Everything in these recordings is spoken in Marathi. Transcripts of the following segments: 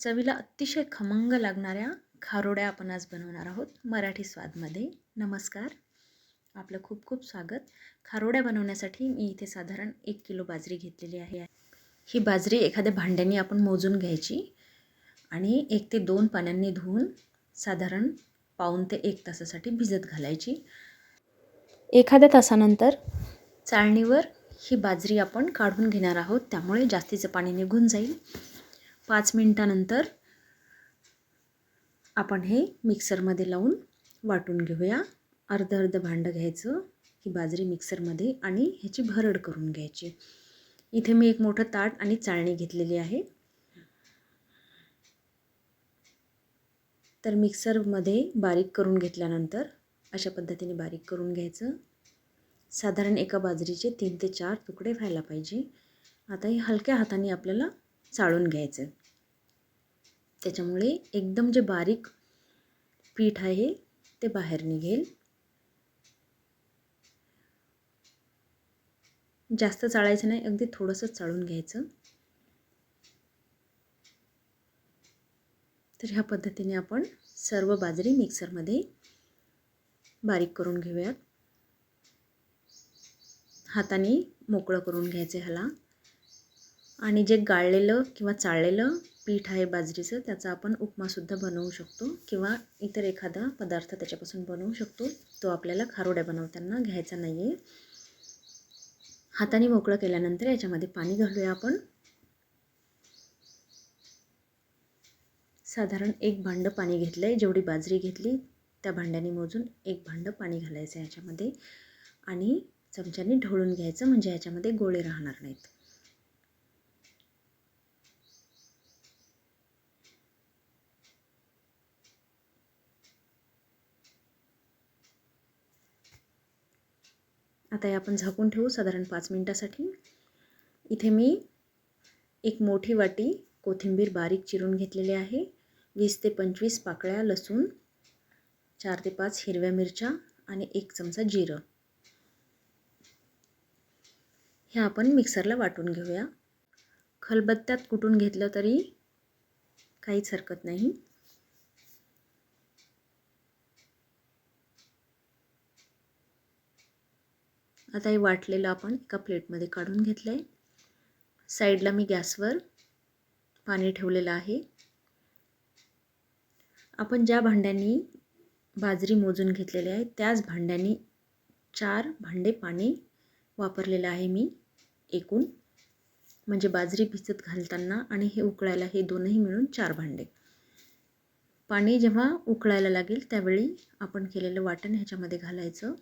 चवीला अतिशय खमंग लागणाऱ्या खारोड्या आपण आज बनवणार आहोत मराठी स्वादमध्ये. नमस्कार. आपलं खूप खूप स्वागत. खारोड्या बनवण्यासाठी मी इथे साधारण एक किलो बाजरी घेतलेली आहे. ही बाजरी एखाद्या भांड्याने आपण मोजून घ्यायची आणि एक ते दोन पाण्यांनी धुवून साधारण पाऊन ते एक तासासाठी भिजत घालायची. एखाद्या तासानंतर चाळणीवर ही बाजरी आपण काढून घेणार आहोत. त्यामुळे जास्तीचं पाणी निघून जाईल. पाच मिनटानंतर आपण हे मिक्सरमध्ये लावून वाटून घेऊया. अर्ध अर्ध भांडं घ्यायचं ही बाजरी मिक्सरमध्ये आणि ह्याची भरड करून घ्यायची. इथे मी एक मोठं ताट आणि चाळणी घेतलेली आहे. तर मिक्सरमध्ये बारीक करून घेतल्यानंतर अशा पद्धतीने बारीक करून घ्यायचं. साधारण एका बाजरीचे तीन ते चार तुकडे व्हायला पाहिजे. आता हे हलक्या हाताने आपल्याला चाळून घ्यायचं त्याच्यामुळे एकदम जे बारीक पीठ आहे ते बाहेर निघेल. जास्त चाळायचं नाही अगदी थोडंसं चाळून घ्यायचं. तर ह्या पद्धतीने आपण सर्व बाजरी मिक्सरमध्ये बारीक करून घेऊयात. हाताने मोकळं करून घ्यायचं ह्याला. आणि जे गाळलेलं किंवा चाळलेलं पीठ आहे बाजरीचं त्याचा आपण उपमासुद्धा बनवू शकतो किंवा इतर एखादा पदार्थ त्याच्यापासून बनवू शकतो. तो आपल्याला खारोड्या बनवताना घ्यायचा नाही आहे हाताने मोकळं केल्यानंतर याच्यामध्ये पाणी घालूया आपण. साधारण एक भांडं पाणी घेतलं आहे जेवढी बाजरी घेतली त्या भांड्याने मोजून एक भांडं पाणी घालायचं याच्यामध्ये. आणि चमच्याने ढवळून घ्यायचं म्हणजे याच्यामध्ये गोळे राहणार नाहीत. आता हे आपण झाकून ठेवू साधारण पाच मिनटासाठी. इथे मी एक मोठी वाटी कोथिंबीर बारीक चिरून घेतलेली आहे. वीस ते पंचवीस पाकळ्या लसूण चार ते पाच हिरव्या मिरच्या आणि एक चमचा जिरं. हे आपण मिक्सरला वाटून घेऊया. खलबत्त्यात कुटून घेतलं तरी काहीच हरकत नाही. आता हे वाटलेलं आपण एका प्लेटमध्ये काढून घेतलं आहे साईडला मी गॅसवर पाणी ठेवलेलं आहे. आपण ज्या भांड्यांनी बाजरी मोजून घेतलेली आहे त्याच भांड्यांनी चार भांडे पाणी वापरलेलं आहे मी एकूण. म्हणजे बाजरी भिजत घालताना आणि हे उकळायला हे दोनही मिळून चार भांडे. पाणी जेव्हा उकळायला लागेल त्यावेळी आपण केलेलं वाटण ह्याच्यामध्ये घालायचं.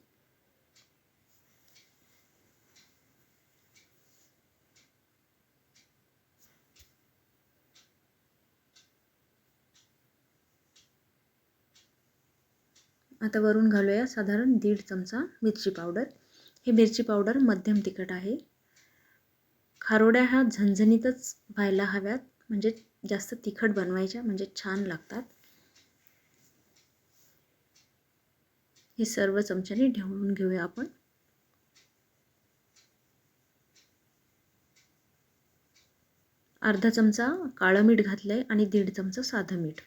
आता वरून घालूया साधारण दीड चमचा मिरची पावडर. हे मिरची पावडर मध्यम तिखट आहे. खारोड्या ह्या झणझणीतच व्हायला हव्यात म्हणजे जास्त तिखट बनवायच्या म्हणजे छान लागतात. हे सर्व चमच्याने ढवळून घेऊया आपण. अर्धा चमचा काळं मीठ घातलं आहे आणि दीड चमचा साधं मीठ.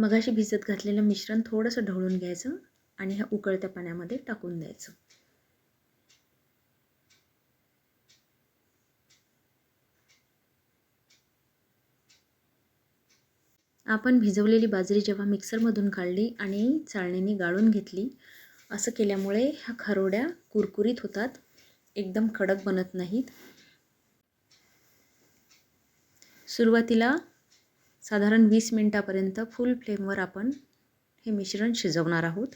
मगाशी भिजत घातलेलं मिश्रण थोडंसं ढवळून घ्यायचं आणि ह्या उकळत्या पाण्यामध्ये टाकून द्यायचं. आपण भिजवलेली बाजरी जेव्हा मिक्सरमधून काढली आणि चाळणीने गाळून घेतली असं केल्यामुळे ह्या खरोड्या कुरकुरीत होतात एकदम कडक बनत नाहीत. सुरुवातीला साधारण वीस मिनटापर्यंत फुल फ्लेमवर आपण हे मिश्रण शिजवणार आहोत.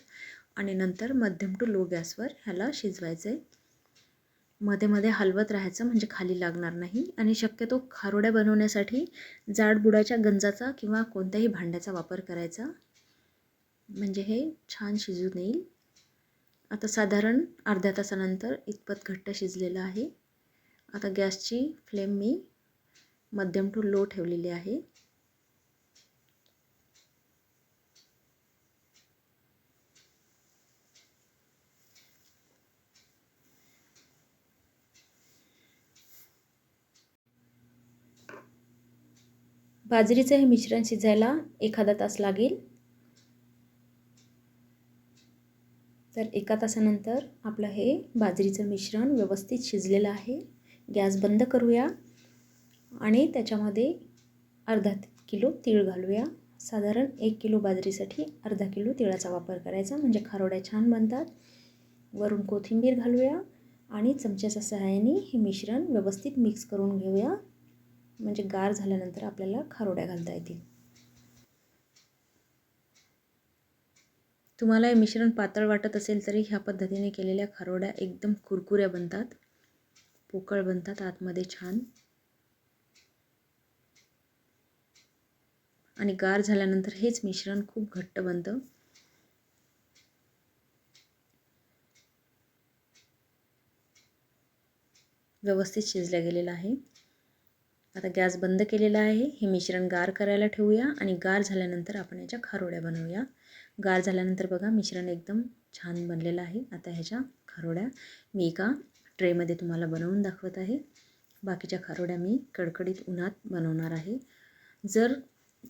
आणि नंतर मध्यम टू लो गॅसवर ह्याला शिजवायचं आहे मध्ये मध्ये हलवत राहायचं म्हणजे खाली लागणार नाही. आणि शक्यतो खारोड्या बनवण्यासाठी जाडबुडाच्या गंजाचा किंवा कोणत्याही भांड्याचा वापर करायचा. म्हणजे हे छान शिजून येईल. आता साधारण अर्ध्या तासानंतर इतपत घट्ट शिजलेलं आहे. आता गॅसची फ्लेम मी मध्यम टू लो ठेवलेली आहे. बाजरीचं हे मिश्रण शिजायला एखादा तास लागेल. तर एका तासानंतर आपलं हे बाजरीचं मिश्रण व्यवस्थित शिजलेलं आहे. गॅस बंद करूया आणि त्याच्यामध्ये अर्धा किलो तीळ घालूया. साधारण एक किलो बाजरीसाठी अर्धा किलो तिळाचा वापर करायचा म्हणजे खारोड्या छान बनतात. वरून कोथिंबीर घालूया आणि चमच्याच्या सहाय्याने हे मिश्रण व्यवस्थित मिक्स करून घेऊया. म्हणजे गार झाल्यानंतर आपल्याला खारोड्या घालता येतील. तुम्हाला हे मिश्रण पातळ वाटत असेल तरी ह्या पद्धतीने केलेल्या खारोड्या एकदम कुरकुऱ्या बनतात. पोकळ बनतात आतमध्ये छान. आणि गार झाल्यानंतर हेच मिश्रण खूप घट्ट बनतं. व्यवस्थित शिजल्या गेलेलं आहे. आता गॅस बंद केलेला आहे. हे मिश्रण गार करायला ठेवूया आणि गार झाल्यानंतर आपण याच्या खारोड्या बनवूया. गार झाल्यानंतर बघा मिश्रण एकदम छान बनलेलं आहे. आता ह्याच्या खारोड्या मी एका ट्रेमध्ये तुम्हाला बनवून दाखवत आहे. बाकीच्या खारोड्या मी कडकडीत उन्हात बनवणार आहे. जर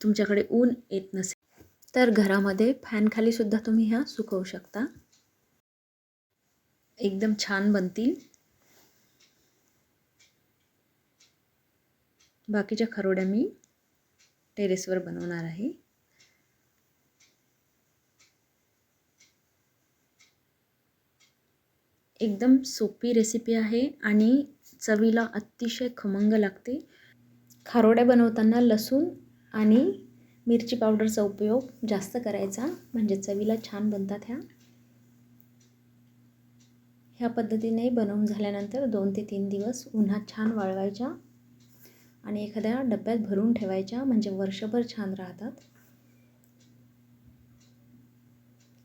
तुमच्याकडे ऊन येत नसेल तर घरामध्ये फॅनखालीसुद्धा तुम्ही ह्या सुकवू शकता. एकदम छान बनतील. बाकीच्या खरोड्या मी टेरेसवर बनवणार आहे. एकदम सोपी रेसिपी आहे आणि चवीला अतिशय खमंग लागते. खारोड्या बनवताना लसूण आणि मिरची पावडरचा उपयोग जास्त करायचा म्हणजे चवीला छान बनतात ह्या. ह्या पद्धतीने बनवून झाल्यानंतर दोन ते तीन दिवस उन्हात छान वाळवायच्या. आणि एखाद्या डब्यात भरून ठेवायच्या म्हणजे वर्षभर छान राहतात.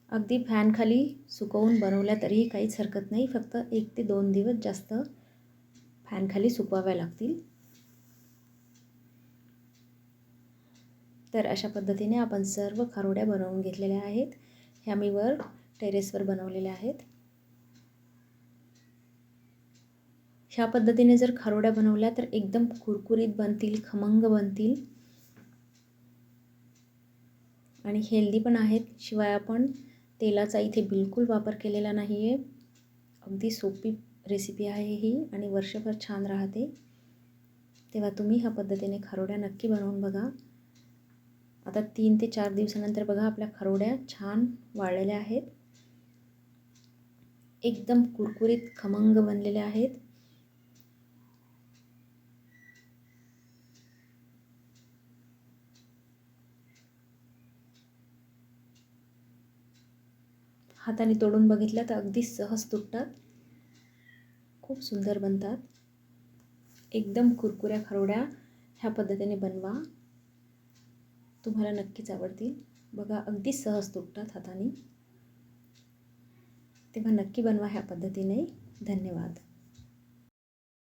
अगदी फॅनखाली सुकवून बनवल्या तरीही काहीच हरकत नाही फक्त एक ते दोन दिवस जास्त फॅनखाली सुकवाव्या लागतील. तर अशा पद्धतीने आपण सर्व खारोड्या बनवून घेतलेल्या आहेत. ह्या मी वर टेरेसवर बनवलेल्या आहेत. ह्या पद्धतीने जर खारोड्या बनवल्या तर एकदम कुरकुरीत बनतील खमंग बनतील. आणि हेल्दी पण आहेत. शिवाय आपण तेलाचा इथे बिलकुल वापर केलेला नाही आहे अगदी सोपी रेसिपी आहे ही आणि वर्षभर छान राहते. तेव्हा तुम्ही ह्या पद्धतीने खारोड्या नक्की बनवून बघा. आता तीन ते चार दिवसानंतर बघा आपल्या खारोड्या छान वाळलेल्या आहेत. एकदम कुरकुरीत खमंग बनलेल्या आहेत. हाताने तोडून बघितलं तर अगदी सहज तुटतात. खूप सुंदर बनतात. एकदम कुरकुऱ्या खरोड्या ह्या पद्धतीने बनवा. तुम्हाला नक्कीच आवडतील. बघा अगदी सहज तुटतात हाताने. तेव्हा नक्की बनवा ह्या पद्धतीने. धन्यवाद.